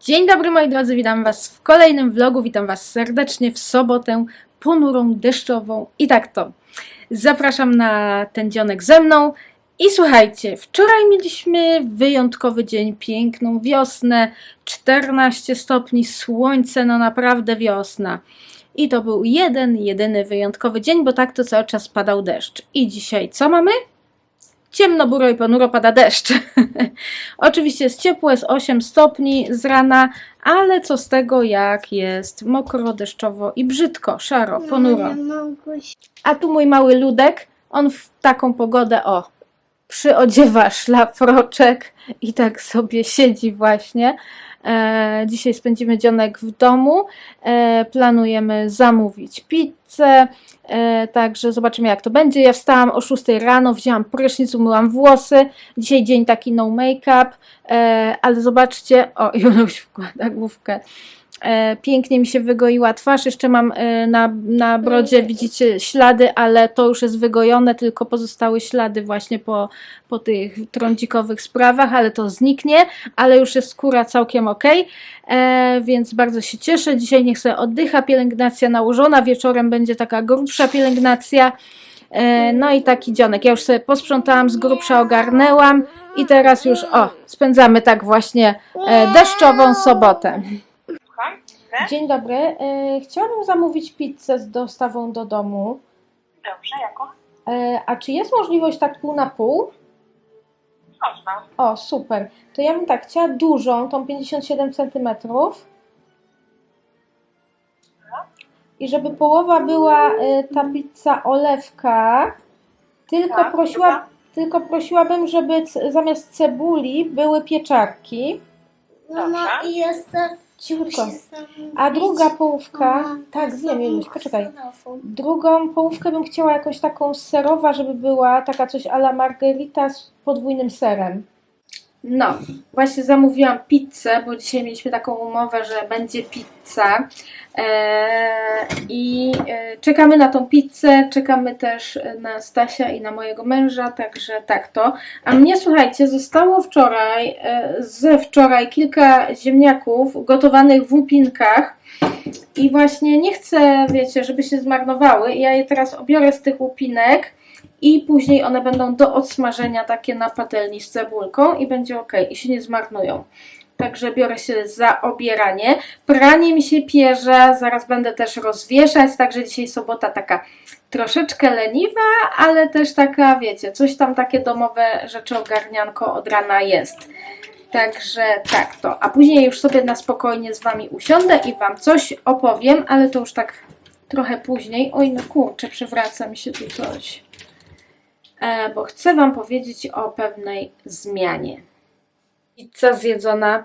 Dzień dobry moi drodzy, witam Was w kolejnym vlogu, witam Was serdecznie w sobotę ponurą, deszczową i tak to. Zapraszam na ten dzionek ze mną i słuchajcie, wczoraj mieliśmy wyjątkowy dzień, piękną wiosnę, 14 stopni, słońce, no naprawdę wiosna. I to był jeden, jedyny wyjątkowy dzień, bo tak to cały czas padał deszcz. I dzisiaj co mamy? Ciemno, buro i ponuro pada deszcz. Oczywiście jest ciepło, jest 8 stopni z rana, ale co z tego, jak jest mokro, deszczowo i brzydko, szaro, ponuro. A tu mój mały ludek, on w taką pogodę, o, przyodziewa szlafroczek i tak sobie siedzi właśnie. E, dzisiaj spędzimy dzionek w domu. E, planujemy zamówić pizzę. E, także zobaczymy jak to będzie. Ja wstałam o 6 rano, wzięłam prysznic, umyłam włosy. Dzisiaj dzień taki no make-up, ale zobaczcie, o Juluś wkłada główkę. E, pięknie mi się wygoiła twarz, jeszcze mam e, na, na brodzie, widzicie ślady, ale to już jest wygojone, tylko pozostały ślady właśnie po, po tych trądzikowych sprawach, ale to zniknie, ale już jest skóra całkiem ok, e, więc bardzo się cieszę. Dzisiaj niech sobie oddycha, pielęgnacja nałożona, wieczorem będzie taka grubsza pielęgnacja. No i taki dzionek. Ja już sobie posprzątałam, z grubsza ogarnęłam i teraz już, o, spędzamy tak właśnie deszczową sobotę. Dzień dobry. E, Chciałabym zamówić pizzę z dostawą do domu. Dobrze, jaką? E, A czy jest możliwość tak pół na pół? Można. O, super. To ja bym tak chciała dużą, tą 57 cm. I żeby połowa była e, ta pizza olewka. Tylko Tak, prosiła, tylko prosiłabym, żeby zamiast cebuli były pieczarki. Mama, Dobrze. i jeszcze Cichutko. A druga połówka, Mama, tak wiem, Juliusz, poczekaj. Drugą połówkę bym chciała jakąś taką serowa, żeby była taka coś a la margarita z podwójnym serem. No, właśnie zamówiłam pizzę, bo dzisiaj mieliśmy taką umowę, że będzie pizza. Eee, I czekamy na tą pizzę, czekamy też na Stasia i na mojego męża, także tak to. A mnie, słuchajcie, zostało wczoraj, e, ze wczoraj kilka ziemniaków gotowanych w łupinkach. I właśnie nie chcę, wiecie, żeby się zmarnowały. Ja je teraz obiorę z tych łupinek i później one będą do odsmażenia takie na patelni z cebulką i będzie ok, i się nie zmarnują. Także biorę się za obieranie. Pranie mi się pierze, zaraz będę też rozwieszać, także dzisiaj sobota taka troszeczkę leniwa, ale też taka, wiecie, coś tam takie domowe rzeczy ogarnianko od rana jest. Także tak to. A później już sobie na spokojnie z Wami usiądę i Wam coś opowiem, ale to już tak trochę później. Oj, no kurczę, przewraca mi się tu coś. E, bo chcę Wam powiedzieć o pewnej zmianie. Pizza zjedzona,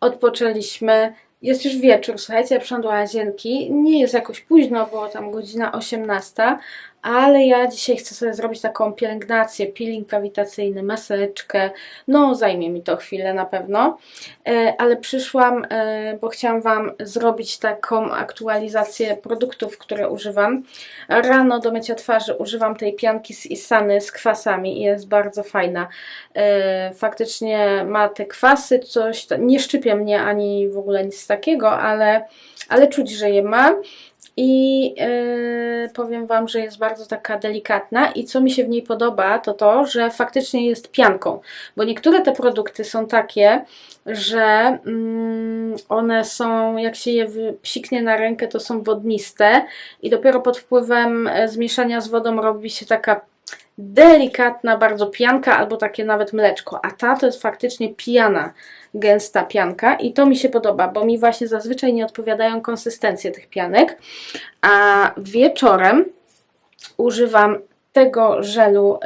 odpoczęliśmy. Jest już wieczór, słuchajcie, ja przyszłam do łazienki. Nie jest jakoś późno, było tam godzina 18, ale ja dzisiaj chcę sobie zrobić taką pielęgnację, peeling kawitacyjny, maseczkę. No, zajmie mi to chwilę na pewno, E, ale przyszłam, e, bo chciałam Wam zrobić taką aktualizację produktów, które używam. Rano do mycia twarzy używam tej pianki z Isany z kwasami i jest bardzo fajna. E, Faktycznie ma te kwasy, coś, nie szczypie mnie ani w ogóle nic takiego, ale, ale czuć, że je ma. I e, powiem Wam, że jest bardzo taka delikatna i co mi się w niej podoba, to to, że faktycznie jest pianką, bo niektóre te produkty są takie, że mm, one są, jak się je psiknie na rękę, to są wodniste i dopiero pod wpływem e, zmieszania z wodą robi się taka delikatna bardzo pianka albo takie nawet mleczko, a ta to jest faktycznie pijana, gęsta pianka i to mi się podoba, bo mi właśnie zazwyczaj nie odpowiadają konsystencje tych pianek, a wieczorem używam tego żelu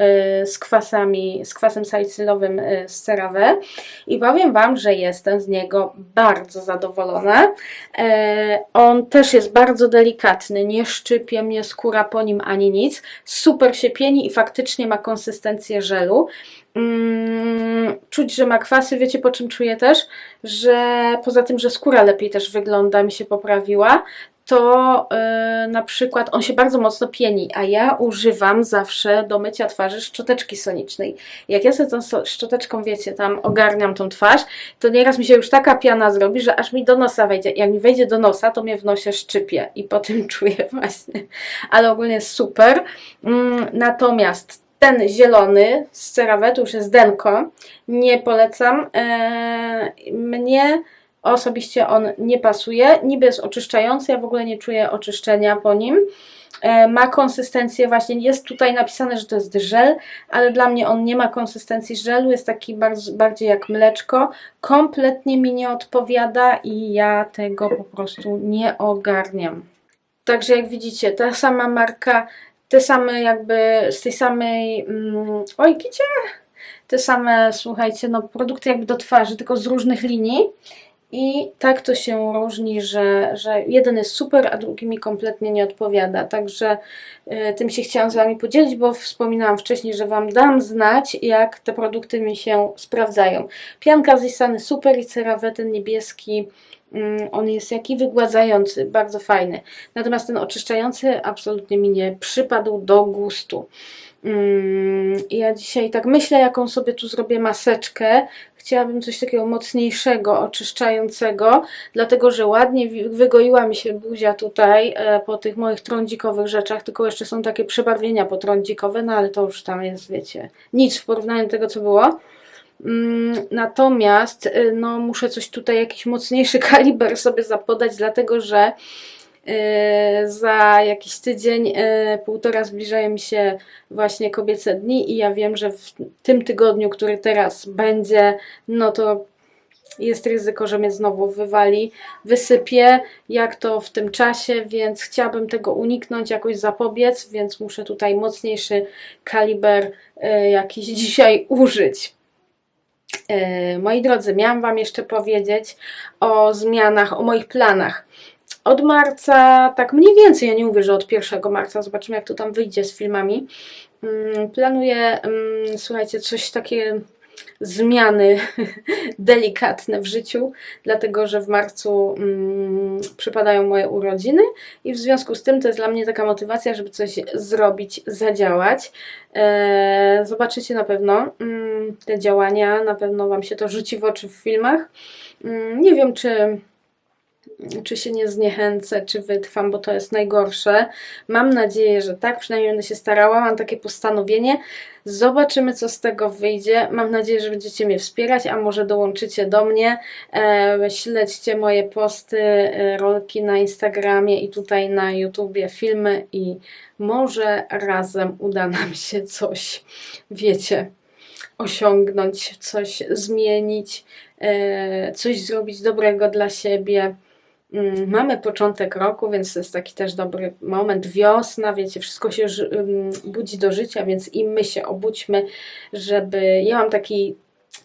y, z kwasami, z kwasem salicylowym y, z CeraVe i powiem Wam, że jestem z niego bardzo zadowolona. E, on też jest bardzo delikatny, nie szczypie mnie skóra po nim ani nic. Super się pieni i faktycznie ma konsystencję żelu. Mm, czuć, że ma kwasy. Wiecie po czym czuję też? Że poza tym, że skóra lepiej też wygląda, mi się poprawiła, to yy, na przykład on się bardzo mocno pieni, a ja używam zawsze do mycia twarzy szczoteczki sonicznej. Jak ja sobie tą so- szczoteczką, wiecie, tam ogarniam tą twarz, to nieraz mi się już taka piana zrobi, że aż mi do nosa wejdzie. Jak mi wejdzie do nosa, to mnie w nosie szczypie i potem czuję właśnie. Ale ogólnie super. Mm, natomiast ten zielony z CeraVe, to już jest denko, nie polecam. Eee, mnie osobiście on nie pasuje. Niby jest oczyszczający, ja w ogóle nie czuję oczyszczenia po nim. E, ma konsystencję właśnie, jest tutaj napisane, że to jest żel, ale dla mnie on nie ma konsystencji żelu, jest taki bardzo, bardziej jak mleczko. Kompletnie mi nie odpowiada i ja tego po prostu nie ogarniam. Także jak widzicie, ta sama marka, te same jakby z tej samej. Mm, oj, kicie! Te same, słuchajcie, no produkty jakby do twarzy, tylko z różnych linii. I tak to się różni, że, że jeden jest super, a drugi mi kompletnie nie odpowiada. Także y, tym się chciałam z Wami podzielić, bo wspominałam wcześniej, że Wam dam znać, jak te produkty mi się sprawdzają. Pianka z Isany super i CeraVe ten niebieski, mm, on jest jaki wygładzający, bardzo fajny. Natomiast ten oczyszczający absolutnie mi nie przypadł do gustu. Mm, Ja dzisiaj tak myślę, jaką sobie tu zrobię maseczkę. Chciałabym coś takiego mocniejszego, oczyszczającego, dlatego że ładnie wygoiła mi się buzia tutaj e, po tych moich trądzikowych rzeczach, tylko jeszcze są takie przebarwienia potrądzikowe, no ale to już tam jest, wiecie, nic w porównaniu do tego, co było. Mm, Natomiast y, no, muszę coś tutaj, jakiś mocniejszy kaliber sobie zapodać, dlatego że za jakiś tydzień, y, półtora zbliżają mi się właśnie kobiece dni i ja wiem, że w tym tygodniu, który teraz będzie, no to jest ryzyko, że mnie znowu wywali, wysypie, jak to w tym czasie, więc chciałabym tego uniknąć, jakoś zapobiec, więc muszę tutaj mocniejszy kaliber y, jakiś dzisiaj użyć. Moi drodzy, miałam Wam jeszcze powiedzieć o zmianach, o moich planach. Od marca, tak mniej więcej, ja nie mówię, że od 1 marca, zobaczymy jak to tam wyjdzie z filmami. Mm, Planuję, mm, słuchajcie, coś takie zmiany delikatne w życiu, dlatego że w marcu mm, przypadają moje urodziny i w związku z tym to jest dla mnie taka motywacja, żeby coś zrobić, zadziałać. E, zobaczycie na pewno te działania, na pewno Wam się to rzuci w oczy w filmach. Nie wiem, czy czy się nie zniechęcę, czy wytrwam, bo to jest najgorsze. Mam nadzieję, że tak, przynajmniej będę się starała, mam takie postanowienie. Zobaczymy, co z tego wyjdzie. Mam nadzieję, że będziecie mnie wspierać, a może dołączycie do mnie. E, śledźcie moje posty, e, rolki na Instagramie i tutaj na YouTubie, filmy i może razem uda nam się coś, wiecie, osiągnąć, coś zmienić, e, coś zrobić dobrego dla siebie. Mm, Mamy początek roku, więc to jest taki też dobry moment. Wiosna, wiecie, wszystko się budzi do życia, więc i my się obudźmy, żeby. Ja mam taki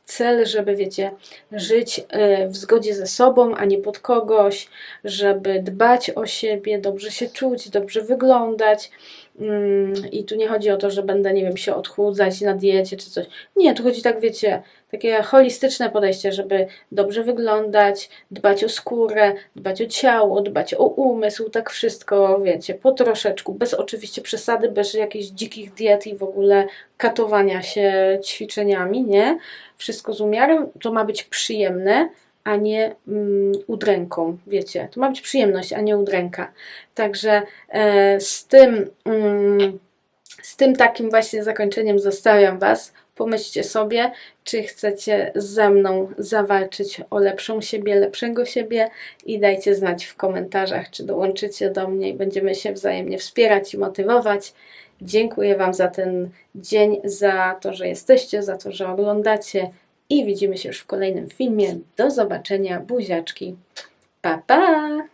cel, żeby, wiecie, żyć y, w zgodzie ze sobą, a nie pod kogoś, żeby dbać o siebie, dobrze się czuć, dobrze wyglądać. Mm, I tu nie chodzi o to, że będę, nie wiem, się odchudzać na diecie czy coś. Nie, tu chodzi tak, wiecie, takie holistyczne podejście, żeby dobrze wyglądać, dbać o skórę, dbać o ciało, dbać o umysł, tak wszystko, wiecie, po troszeczku, bez oczywiście przesady, bez jakichś dzikich diet i w ogóle katowania się ćwiczeniami, nie? Wszystko z umiarem, to ma być przyjemne, a nie mm, udręką, wiecie. To ma być przyjemność, a nie udręka. Także e, z tym, mm, z tym takim właśnie zakończeniem zostawiam Was. Pomyślcie sobie, czy chcecie ze mną zawalczyć o lepszą siebie, lepszego siebie i dajcie znać w komentarzach, czy dołączycie do mnie i będziemy się wzajemnie wspierać i motywować. Dziękuję Wam za ten dzień, za to, że jesteście, za to, że oglądacie i widzimy się już w kolejnym filmie. Do zobaczenia, buziaczki. Pa, pa!